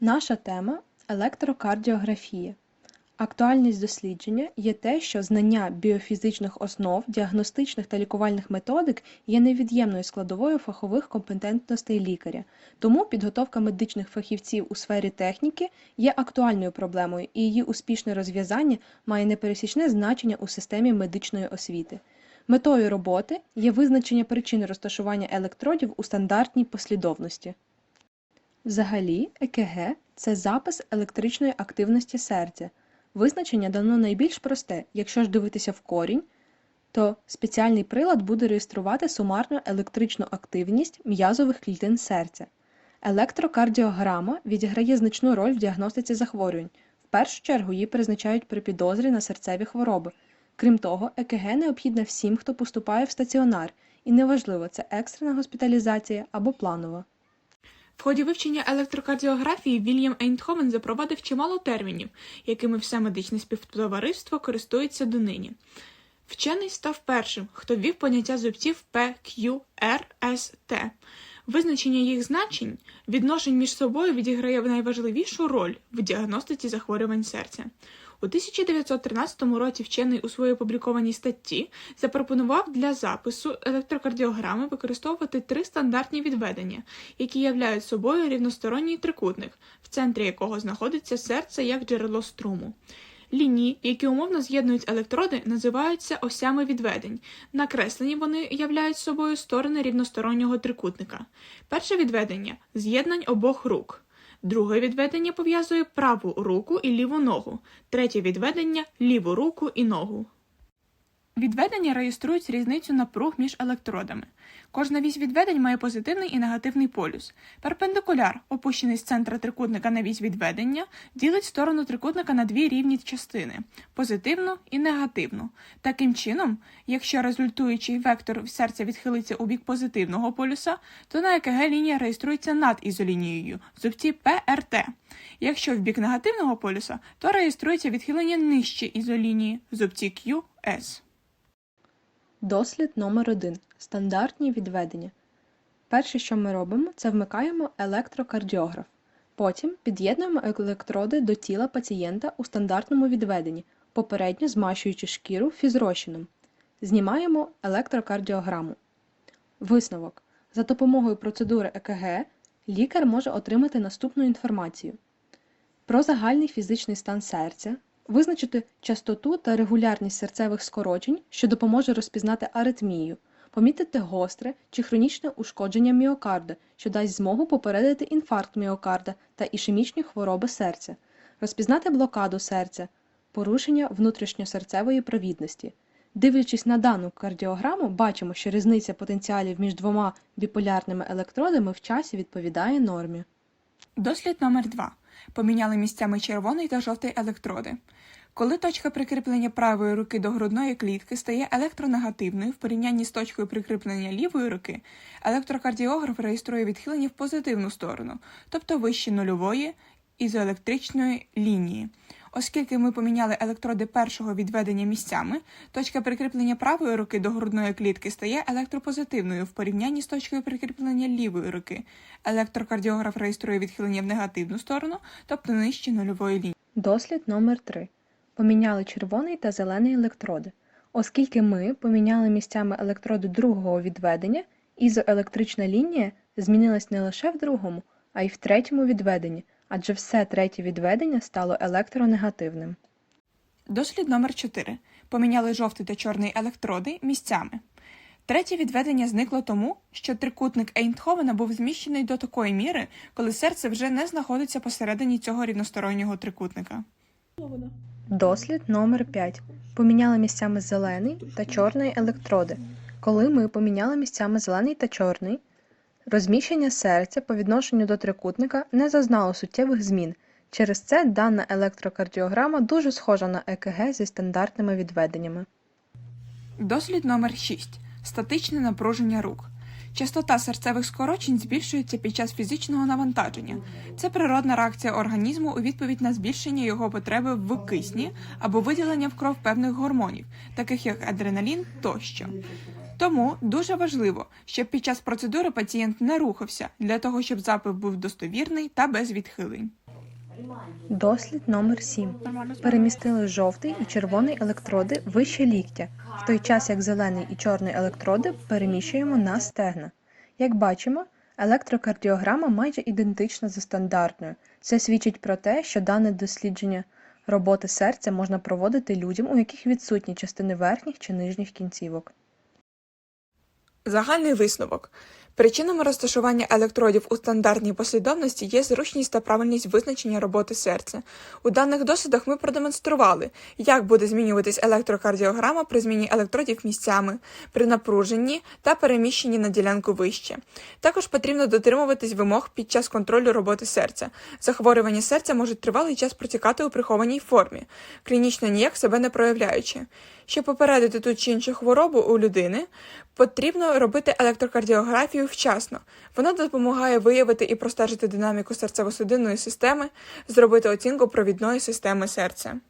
Наша тема електрокардіографія. Актуальність дослідження є те, що знання біофізичних основ, діагностичних та лікувальних методик є невід'ємною складовою фахових компетентностей лікаря. Тому підготовка медичних фахівців у сфері техніки є актуальною проблемою, і її успішне розв'язання має непересічне значення у системі медичної освіти. Метою роботи є визначення причини розташування електродів у стандартній послідовності. Взагалі, ЕКГ це запис електричної активності серця. Визначення дано найбільш просте. Якщо ж дивитися в корінь, то спеціальний прилад буде реєструвати сумарну електричну активність м'язових клітин серця. Електрокардіограма відіграє значну роль в діагностиці захворювань. В першу чергу її призначають при підозрі на серцеві хвороби. Крім того, ЕКГ необхідна всім, хто поступає в стаціонар, і неважливо, це екстрена госпіталізація або планова. В ході вивчення електрокардіографії Вільям Ейнтховен запровадив чимало термінів, якими все медичне співтовариство користується донині. Вчений став першим, хто ввів поняття зубців P, Q, R, S, T. Визначення їх значень, відношень між собою відіграє найважливішу роль в діагностиці захворювань серця. У 1913 році вчений у своїй опублікованій статті запропонував для запису електрокардіограми використовувати три стандартні відведення, які являють собою рівносторонній трикутник, в центрі якого знаходиться серце як джерело струму. Лінії, які умовно з'єднують електроди, називаються осями відведень. Накреслені вони являють собою сторони рівностороннього трикутника. Перше відведення з'єднань обох рук. Друге відведення пов'язує праву руку і ліву ногу. Третє відведення ліву руку і ногу. Відведення реєструють різницю напруг між електродами. Кожна вісь відведень має позитивний і негативний полюс. Перпендикуляр, опущений з центра трикутника на вісь відведення, ділить сторону трикутника на дві рівні частини позитивну і негативну. Таким чином, якщо результуючий вектор серця відхилиться у бік позитивного полюса, то на ЕКГ лінія реєструється над ізолінією зубці ПРТ. Якщо в бік негативного полюса, то реєструється відхилення нижче ізолінії зубці QS. Дослід номер 1 Стандартні відведення. Перше, що ми робимо, це вмикаємо електрокардіограф. Потім під'єднуємо електроди до тіла пацієнта у стандартному відведенні, попередньо змащуючи шкіру фізрозчином. Знімаємо електрокардіограму. Висновок. За допомогою процедури ЕКГ лікар може отримати наступну інформацію про загальний фізичний стан серця, визначити частоту та регулярність серцевих скорочень, що допоможе розпізнати аритмію, помітити гостре чи хронічне ушкодження міокарда, що дасть змогу попередити інфаркт міокарда та ішемічні хвороби серця, розпізнати блокаду серця, порушення внутрішньосерцевої провідності. Дивлячись на дану кардіограму, бачимо, що різниця потенціалів між двома біполярними електродами в часі відповідає нормі. Дослід номер 2 Поміняли місцями червоний та жовтий електроди. Коли точка прикріплення правої руки до грудної клітки стає електронегативною в порівнянні з точкою прикріплення лівої руки, електрокардіограф реєструє відхилення в позитивну сторону, тобто вище нульової ізоелектричної лінії. Оскільки ми поміняли електроди першого відведення місцями, точка прикріплення правої руки до грудної клітки стає електропозитивною в порівнянні з точкою прикріплення лівої руки. Електрокардіограф реєструє відхилення в негативну сторону, тобто нижче нульової лінії. Дослід номер 3 Поміняли червоний та зелений електроди. Оскільки ми поміняли місцями електроди другого відведення, ізоелектрична лінія змінилась не лише в другому, а й в третьому відведенні, адже все третє відведення стало електронегативним. Дослід номер 4 Поміняли жовтий та чорний електроди місцями. Третє відведення зникло тому, що трикутник Ейнтховена був зміщений до такої міри, коли серце вже не знаходиться посередині цього рівностороннього трикутника. Дослід номер 5 Поміняли місцями зелений та чорний електроди. Коли ми поміняли місцями зелений та чорний, розміщення серця по відношенню до трикутника не зазнало суттєвих змін. Через це дана електрокардіограма дуже схожа на ЕКГ зі стандартними відведеннями. Дослід номер 6 Статичне напруження рук. Частота серцевих скорочень збільшується під час фізичного навантаження. Це природна реакція організму у відповідь на збільшення його потреби в кисні або виділення в кров певних гормонів, таких як адреналін тощо. Тому дуже важливо, щоб під час процедури пацієнт не рухався для того, щоб запив був достовірний та без відхилень. Дослід номер 7. Перемістили жовтий і червоний електроди вище ліктя, в той час як зелений і чорний електроди переміщуємо на стегна. Як бачимо, електрокардіограма майже ідентична за стандартною. Це свідчить про те, що дане дослідження роботи серця можна проводити людям, у яких відсутні частини верхніх чи нижніх кінцівок. Загальний висновок. Причинами розташування електродів у стандартній послідовності є зручність та правильність визначення роботи серця. У даних дослідах ми продемонстрували, як буде змінюватись електрокардіограма при зміні електродів місцями, при напруженні та переміщенні на ділянку вище. Також потрібно дотримуватись вимог під час контролю роботи серця. Захворювання серця можуть тривалий час протікати у прихованій формі, клінічно ніяк себе не проявляючи. Щоб попередити ту чи іншу хворобу у людини, потрібно робити електрокардіографію вчасно. Вона допомагає виявити і простежити динаміку серцево-судинної системи, зробити оцінку провідної системи серця.